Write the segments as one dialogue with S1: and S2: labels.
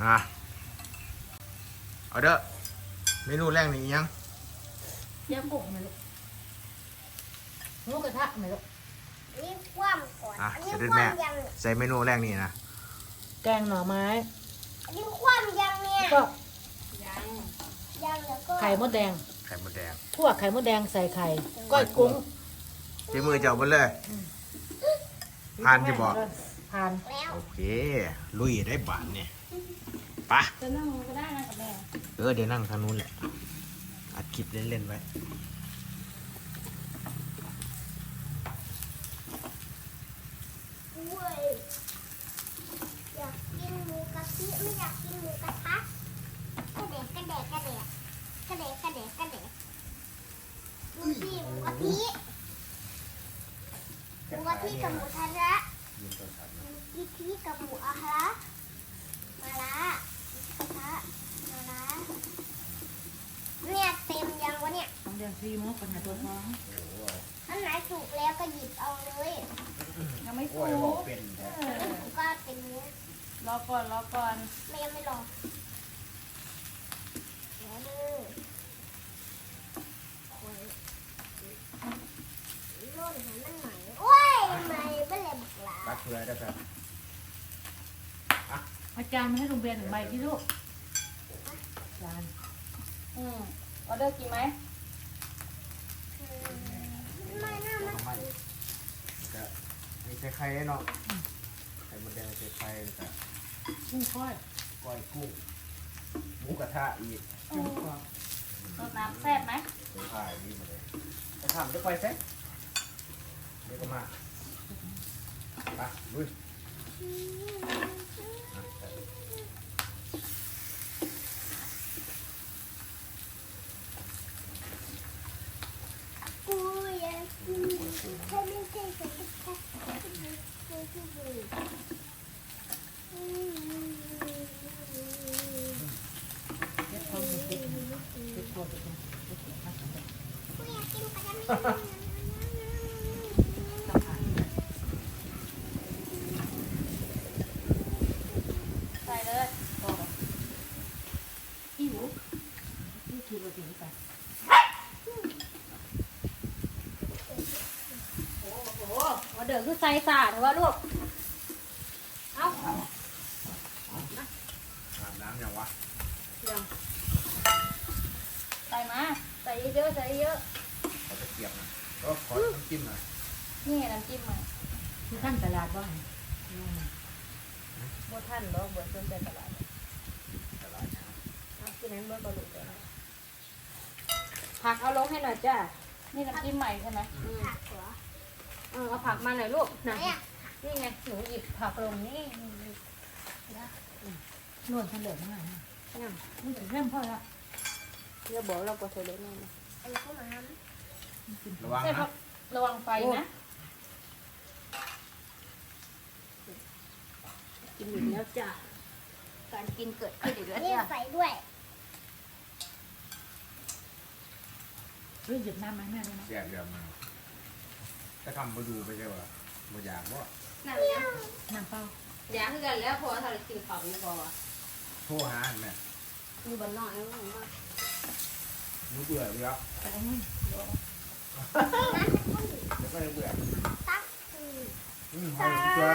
S1: มาเอาเด้อเมนูแรกนี่อิหยัง
S2: ย่างกุ้งไหมลูกหมูกระทะไหมลูก
S3: นี่คว่ำก่อน
S1: อะ
S3: อันนี้
S1: เสด็จ
S3: ค
S1: แม่
S3: ว่ำยัง
S1: ใส่เมนูแรกนี่นะ
S2: แกงหน่อไม้
S3: อันนี้คว่ำยังเนี่ย
S2: ก็
S3: ยังยังแล้วก็
S2: ไข่มดแดง
S1: ไข่มดแดง
S2: คั่วไข่มดแดงใส่ไข่ก้อยกุ้ง
S1: เจมือเจ้าไปเลยผ่านอยู่บ่
S2: ผ่าน
S3: แล้ว
S1: โอเค ลุยได้บานเนี่ยไปะ
S3: จะนั่งก็ได้นะกับแม่
S1: เออเดี๋ยวนั่งทางนู้นแหละ อัดคลิปเล่นๆไว้
S3: เว้ยอยากกินหมูกะทิไม่อยากกินหมูกระทะกระเดกกระเดกกระเดกกระเดกกระเดกกระเดกดูสิหมูกะทิหมูกะทิกับหมูทะระหมูกะทิกับหมูอาฮะมาละกระทะมาละ เนี่ยเต็มยังวะเนี่ย
S2: ทำแดงซีมุกปัญหาตัวท้อง
S3: อันไหนสุกแล้วก็หยิบเอาเลย
S4: ยังไม่
S1: โอ้
S4: ฟู
S1: ยบอกเป็นแท้
S3: ไม่สุกก็เต็มนี้
S4: รอก่อนรอก่อน
S3: ไม่ยังไม่ลองเดี๋ยวเลยโอ้ยโล่นหันมันใหม่โอ้ยใหม่เป็นเลยบักหลา
S1: รักเพื่อได้ครับ
S2: อาจารย์มาให้ลุงเบียนหนึ่งใบที่ลูกอาจารย์
S4: อืมออเดอร์กินไหม
S3: ไม่น่ามัน
S1: จะมีใส่ไข่เนาะไข่มดแดงใส่ไข่แต่
S2: กุ้งก้อย
S1: ก้อยกุ้งหมูกระทะอีก
S2: กุ้งกรอบ
S4: รสน้ำแซ่บไหม
S1: ใส่ไข่นี่หมาเลยจะทำจะไปเซ็ตเดี๋ยวก็มาไปลุยอะใส่
S3: กูอยากกิน แค่ไม่ใช่แค่แค่แค่แค่แค่
S2: เก็บของเก็บเก็บตัวเก็บตัวเก็บตัว
S3: กูอยากกินปลาดำ
S2: ต้องผ่าน
S4: ใส่เลย
S2: ก็แบบอิ๋วนี่คือเราถึงไป
S4: โอ้โหออเดอร์คือใส่สาดเหรอวะลูก เอ้า
S1: อาบน้ำยังวะ
S4: ยังใส่มา ใส่ เยอะๆใส่เยอะ
S1: เขาจะเกียบนะก็ขอน้ำจิ้มหน่อย
S4: ๆนี่น้ำจิ้มอะ
S2: ที่ท่านตลาดบ้าง
S4: บ่ท่านบ่บ่สนใจตลาด
S1: ตลาดนะ
S4: เอาที่นั้นบ่บรุษเลยนะผักเอาลงให้หน่อยจ้านี่น้ำจิ้มใหม่ใช่ไหม
S3: ผักเหรอ
S4: เออเอาผักมาหน่อยลูก
S3: ไหน
S4: นะ
S3: อะ
S4: นี่ไงหนูหยิบผักลงนี่
S2: นวดเฉลิมมากนะนี่ถึงเริ่มพ่อละ
S4: เดี๋ยวบอกเราก็เฉลยแน่นะ
S3: เอาเข้ามา
S1: ระวัง
S4: ใช่ครั
S1: นะ
S4: บระวังไฟนะ กินอีกแล้วจ้ะการกินเกิดขึ้นอีกแล้ว
S3: นี่
S4: จ้ะ
S3: ใส่ด้วย
S2: เฮ้ยหยิบน้ำมาให้แม่ด้วยนะ
S1: แยกเดือดมาจะทำมาดูไปใช่ป่ะมาอยากว่า
S4: น้ำยัง
S2: น้ำเปล่า
S4: อยากคือกันแล้วพอถ้าเรากินข้าวอยู่พอ
S1: โทรหาแม่
S4: อยู่บ้านนอกแล้วมันว่า
S1: รู้เบื่อแล้ว
S2: แต่อันนี้
S1: จะไม่เบื่อ
S3: ตักอืม
S1: อืมหอ
S3: ใส่
S1: มตัว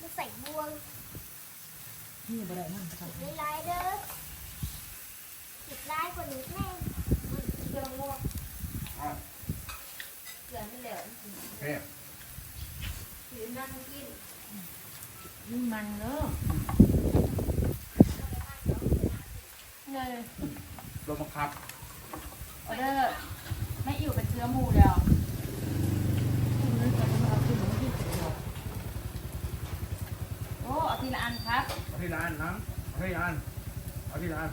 S3: มาใส่บวง
S2: นี่บะไรนั่นจะทำ
S3: ลายเด้อติดลายกว่านี้แม่เดี๋ยวงวง
S1: อะ
S4: เกลือที่เหลว
S1: โอเค
S4: ถือนั่งกิน
S2: นี่มันเนอะ
S4: เลย
S1: ครับ
S4: ออเดอร์ไม่อยู่เป็นเชื้อหมูแล้ว
S2: กินเลยแต่ไม่เอากินหมูที่สุดหรอก
S4: โอ้เอาทีละอันครับ
S1: เอาที่ร้านน้ำเอาที่ร้านเอาที่ร้าน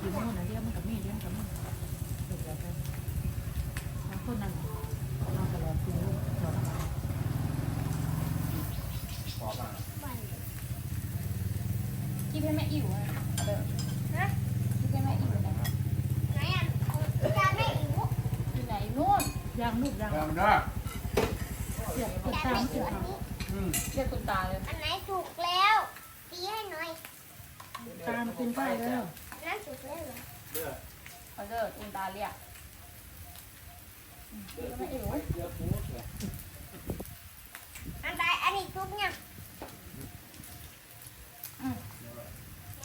S2: กินโน่นนะเลี้ยงมันกับมีดเลี้ยงกับมีดเด็กแล้วกันบางคนนั่นเอาตลอดกินลูกตลอดมา
S1: ขอมา
S4: กินให้แม่อิ่วนะออเดอร์
S3: นะ
S4: กินให้แม่อิ่วนะ
S3: ไหนอะจานไม่อิ๋ว
S4: อยู่ไหนนู่น
S2: ย่างลูกย่าง
S1: เริ่มเด้อ
S2: เสียบกระ
S3: จาน
S2: ซ้ำ
S3: ไม่
S2: เสี
S3: อิ๋
S2: ยวบ
S3: อันนี้
S5: อืม
S4: เรียกคุณตาเลย
S3: อันไหนถูกแล้วตีให้หน่อย
S2: ตามกินไปแล้ว
S3: อันนั้นถูกแล้วเหรอ
S5: เด้อ
S4: เขาจะคุณตาเรียก
S5: ไม่เอ๋ยเดี๋ยวพูดเลย
S3: อันใดอันนี้ถูกยัง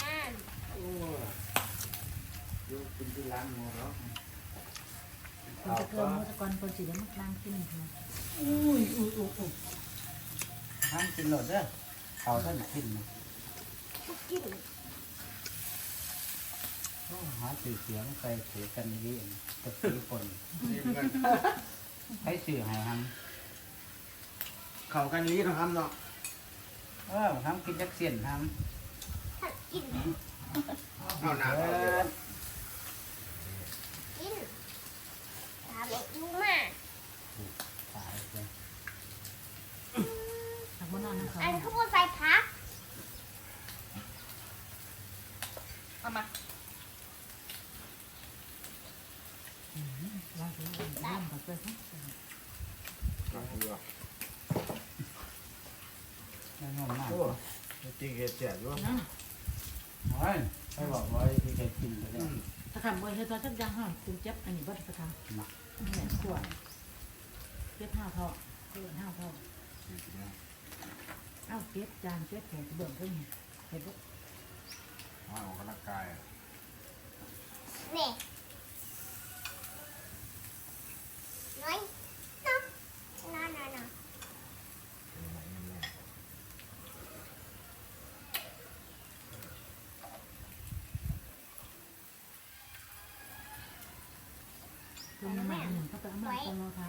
S3: นั่น
S5: โอ้ยกินที่ร้านหมูเนาะ
S2: คนจะเกินมื่อก่อนคนสีแล้วมันนั่งกินอุ้ยอุ้ยอุ้ยอุ้ย
S5: ห้ามกินหลดเด้อเขาท่านกินนะ
S3: กิน
S5: โอ้หาสื่อเสียงใส่เสียกันนี่เองกับสีคนให้สื่อให้ท
S1: เขากันลีต้องทำเนาะ
S5: เออทำกินจักเสียนท
S3: ถ้ากิน
S1: เอาหนา
S5: เอา
S1: เยอะ
S3: กินตามเด็กดูมา
S5: ตายเลย
S2: หักบนนอนนะเขา
S3: อันเขาบอกใส่ผัก
S4: เอามา
S2: ล้างตัวล้างกับเพื่อน
S1: เอาเยอะ
S5: ไม่งงมาก
S1: โอ้ จริงๆเจ็บด้วย
S2: นั่ง
S5: โอ้ยไม่บอกว่าที่จะกินไปเลย
S2: ถ้าทำบ่อยเธอตอนจักยังห้ามคุณเจ็บอันนี้บ่ได้กระทำเนี่ยขวดเจ็บห้าเท่าเจ็บห้าเท่าเอ้าเจ็บจานเจ็บแผลเบิ่งเพิ่งเห็นบ่
S1: ว่าออกกำลังกายอะ
S3: เนี่ยน้อยน้องน้อยน้อย น้อย
S2: คุณมาหนึ่งเขาไปเอามาตรงโลทะ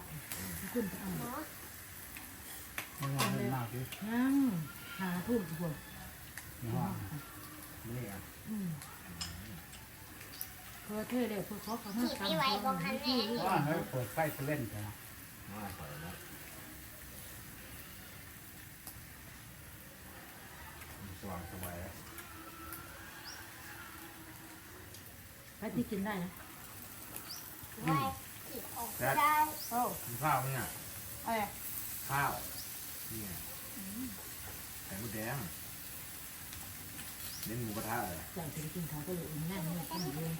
S2: คุณไปเอา
S3: หมอ
S5: ไม่งงมากดิ
S2: ยังหาทุ่มหัว
S5: นี่ห้องนี่อะ
S2: อืมเพอเธอเด็กเพื่อเขาเขามาทำที่
S5: ว่าเฮ้ยเปิดไฟเล่นกันนะ
S1: ไม่ปล่อยนะสว่างสบายแล้ว
S2: ไปที่กินได้นะ
S3: ไว้ขีดออกได้
S4: โอ้
S1: กินข้าวมั้ยเนี่ย
S4: อะไร
S1: ข้าวนี่ไงไข่มดแดงเล่นหมูกระทะเลย
S2: อยากจะกินเขาก็เลยอุ่นแน่นเลยต้องเรียน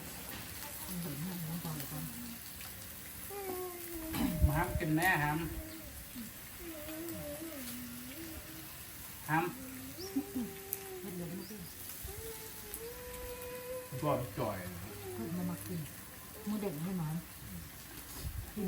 S2: เห็นหน้าน้องต่อยกัน
S5: มาห้ามกินแน่ห้ามห้าม
S2: เฮ็ดเลยไม่กิน
S1: ตัวมันจ่อยนะ
S2: เพิ่มมามากินมือเด็กให้หมากินมือเป็น
S3: กิ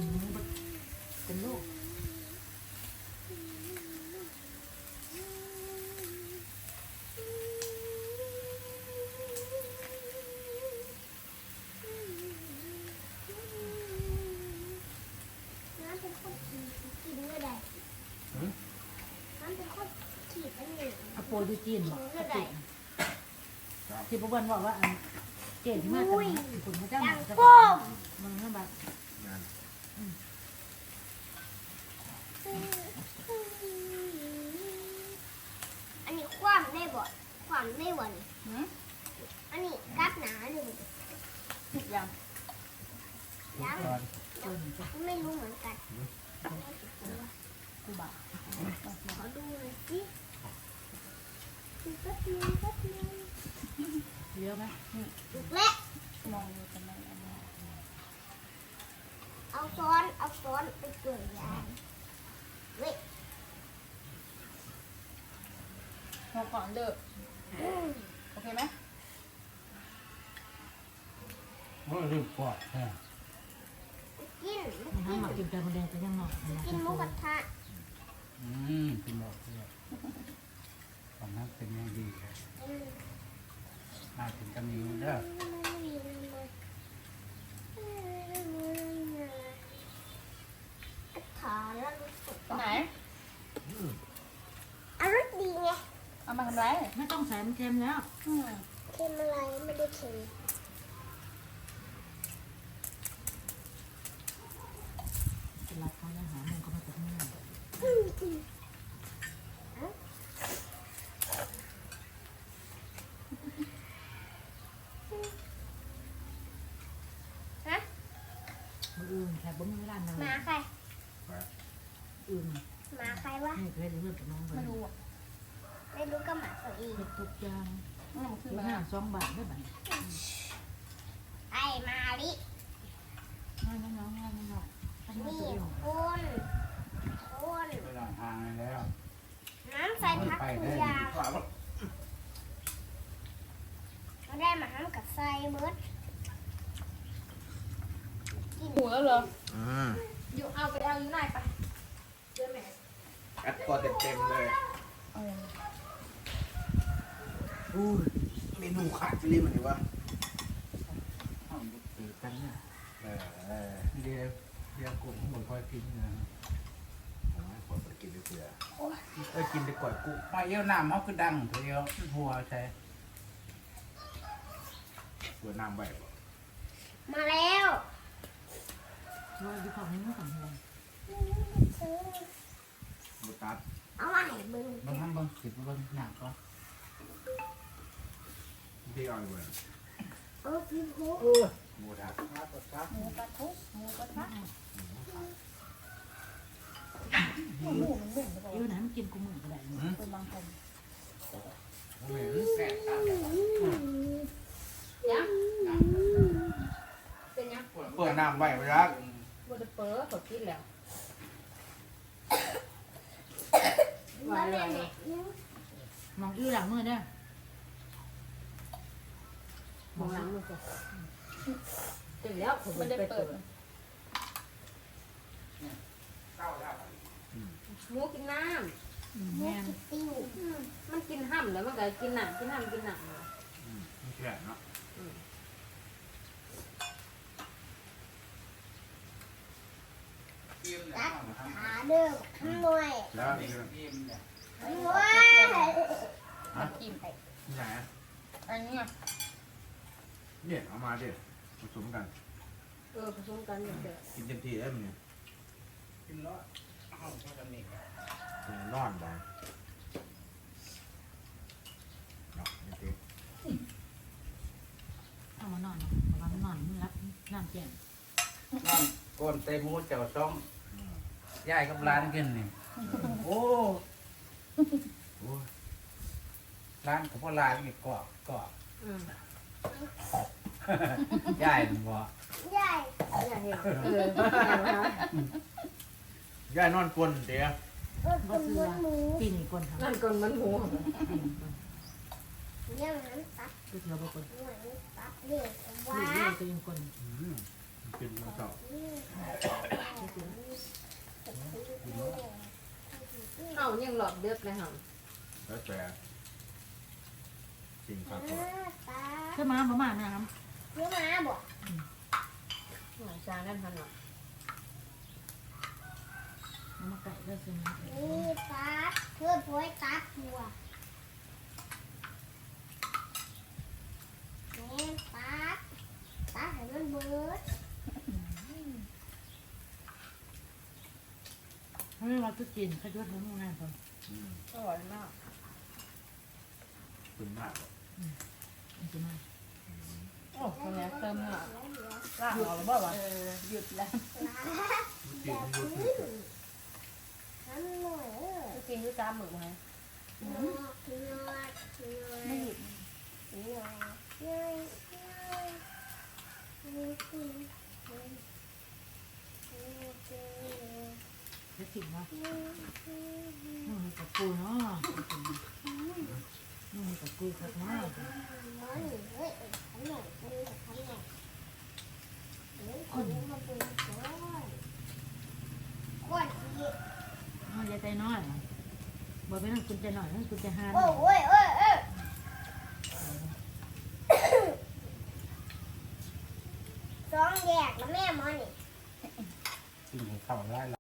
S3: นเมื่อใดน้ำเป็นคนขีดอันหนึ่ง
S2: อโปยูจีนบอกเขาติที่พวกวันบอกว่าอันเก่งมากแต่คุณพระเจ้าจะมันนั่นแบบ
S1: นั่น
S3: อันนี้ความได้บ่ความได้บ่นี่
S4: หืม
S3: อันนี้กัดหนาเลยบ่
S4: ยัง
S3: ยัง
S5: ก่อน
S2: เกินจะ
S3: ไม่รู้เหมือนกัน
S4: กูบ่า
S3: ขอดูหน่อยสิดูแป๊บนึงแป๊บนึง
S2: เลี้ยวไหม
S3: ถูกแล้ว
S4: มองดูกันไหมอันนี้
S3: เอาซ้อน เอาซ้อนไปเกลือยางเว้ย
S4: มองก่อนเด้อ
S3: อืม
S4: โอเคไหม
S5: โอ้ยลืมปอดแท้
S3: กิน
S2: มันทำมากินแต่คนแดงแต่ยังนอก
S3: กินหมูกระทะ
S5: อืมกินหมดเลยตอนนั้นเป็นยังดีเลย
S3: อืม
S5: น่ากินกันนี้เด้อ
S3: ขาแล้วรู้สึก
S4: ตรงไหน
S3: อร่อยดีไง
S4: เอามาทำไร
S2: ไม่ต้องใส่มันเค็มแล้ว
S4: อืม
S3: เค็มอะไรไม่ได้เค็ม
S2: เป็นรัดเขาแล้วหามันก็มาจากนี่
S3: อื มอืมเอ้าฮะ
S2: อื่นแต่บ่มีเวลานาน
S3: หมาใคร
S2: อื่น
S3: หมาใครวะ
S2: นี่เคยเลือกกับน้องไป
S4: ไม่รู้อะ
S3: ไม่รู้ก็หมาตัวเอง
S2: เฮ็ดทุกอย่าง
S4: อืมคือ
S2: ซื้อ
S4: มา
S2: ห้าสองบาทได้บัด
S3: ไอ้มาลิ
S2: ง่ายน้องง่ายน้องทำมา
S3: นี่
S2: ตัวเอง
S3: คุณคุณ
S5: ไป หลังทางแล้ว
S3: น้ำใส่ผักทุกอย่าง
S1: ขวาบ่
S3: ไม่ได้มาห้ามกับใส่เบิร์ดกิน
S4: หมูแล้วเหรอ
S1: อืม
S4: อยู่เอาไปเอาอยู่ไหนไปเจอแม่
S1: อัดคอเต็มๆเลย
S4: เออ
S1: อู้ยเมนูขาดไปเลยมันนี่วะ
S5: ห้องตื่นกันเนี่ย
S1: เออเออ
S5: เรียเรียกลุ่มข้างบนคอยกินนะ
S1: เอาให้คนไป กินด้วยเกลือ
S5: เออกินแต่ก่อยกุ้มาเยี่ยวน้ำเขาคือดังเดียวหัวใช่
S1: เกลือน้ำใบบ่
S3: มาแล้ว
S2: ว่าอยู่ของนี้มันของเรา
S1: บุตัด
S3: เอามาให้มึง
S5: บางครั้งบางสิบบางหนักก็
S1: ที่เอาอยู่เลย
S3: เออพี่พุ
S1: บูตัด
S4: หมูกระทุกหมูกระทะ
S2: เออไหนมันกินกูมือก็ได้
S4: เป็นบางคน
S1: เหม็นแสบตา
S4: ยังเป็นยัง
S1: เปิดน้ำใบไปรัก
S4: บไดเปิดกดกินแล้ว
S3: มาแม่แม่ยัง
S2: มองอื้อหลังมือได้
S4: มองหลังมือก่อนเดี๋ยวแล้วผมไม่ได้เปิด หมูกินน้
S2: แม่น
S3: ติ้วำ
S4: มันกินห้ำแล้วมันก็กินหนังกินห้ำกินหนัง
S1: ไม่ใช่เนาะ
S3: ตัดขาเดิมขโมย
S1: แล้วนี่คือ
S3: ขโมย
S4: กินไป
S1: ที่ไหนอะ
S4: อันนี้อะ
S1: เนี่ยเอามาดิผสมกัน
S4: เออผสมกันเดี๋ยว
S1: กินเต็มที่ได้มั้ยเนี่ย
S5: กินแล้วห้องเขาจะมี
S1: เป็นนอนบ่เนาะนี่ติ
S2: เอามานอนเอามานอนมันรับน้ำแก่
S5: นั่นก้นเตมูเจ้าช่องยายกับร้านกินนี่โอ้
S1: โอ้ย
S5: ร้านกับพ่อร้านนี่เกาะเกาะ
S4: อืม
S5: ยายมันบอก
S3: ใหญ่
S4: อย่าเห็นเออ
S1: ย่านอนกลนเดี๋ยว
S3: เออคนบนหมู
S2: ปีนี้คนทำ
S4: นั่นก่อนมันหมู
S3: เนี่ยมันตัด
S2: ก็เถื่อบางคน
S3: หัวมันตัดเด็ก
S2: ลู
S3: ว่าก
S2: เลี้ยงตัวเองคน
S1: อืม มันเป็นมันเก่า
S4: เอายังหลอดเดือดเลยค่ะ
S1: แล้วแต่สิ่งครับ
S3: ตาตา
S2: เชื่อมาประมาณนะครับ
S3: เนื้อมาบอก
S4: หลังจานนั่นทันหรอ
S2: เอามาไก่ก็ซื้อ
S3: นี่ตัดเพื่อพอยตัดหัวนี่ตัดตัดให้มันเบิด
S2: ให้เราตุกินขยุดแล้วง่ายคน
S1: อืม
S4: อร่อยมาก
S1: คุณมากบ่
S2: มันจะมา
S4: โอ้คนนี้เติมเนื้อ
S3: แล้วเดี๋ยว
S4: ลากออหรือเปล่าวะหยุดแล้ว
S1: กินมันรู้สึกอะ
S3: ทำหน่อยเออ
S4: กินด้วยจ้าหมึกไหมไม่หยุด
S3: นอนนอนนอน
S2: จะกินว่านู่นกับกูเนาะนู่นกับกูครับเนาะ
S3: คนมาเป็นก้อนก้อนอีก
S2: เอาใจใจน้อยบอกไปนั่งคุณจะหน่อยนั่งคุณจะหา
S3: โอ้โอ้ยโอ้ยโอ้ยสองแยกแล้วแม่มันนี่
S5: กินข้าได้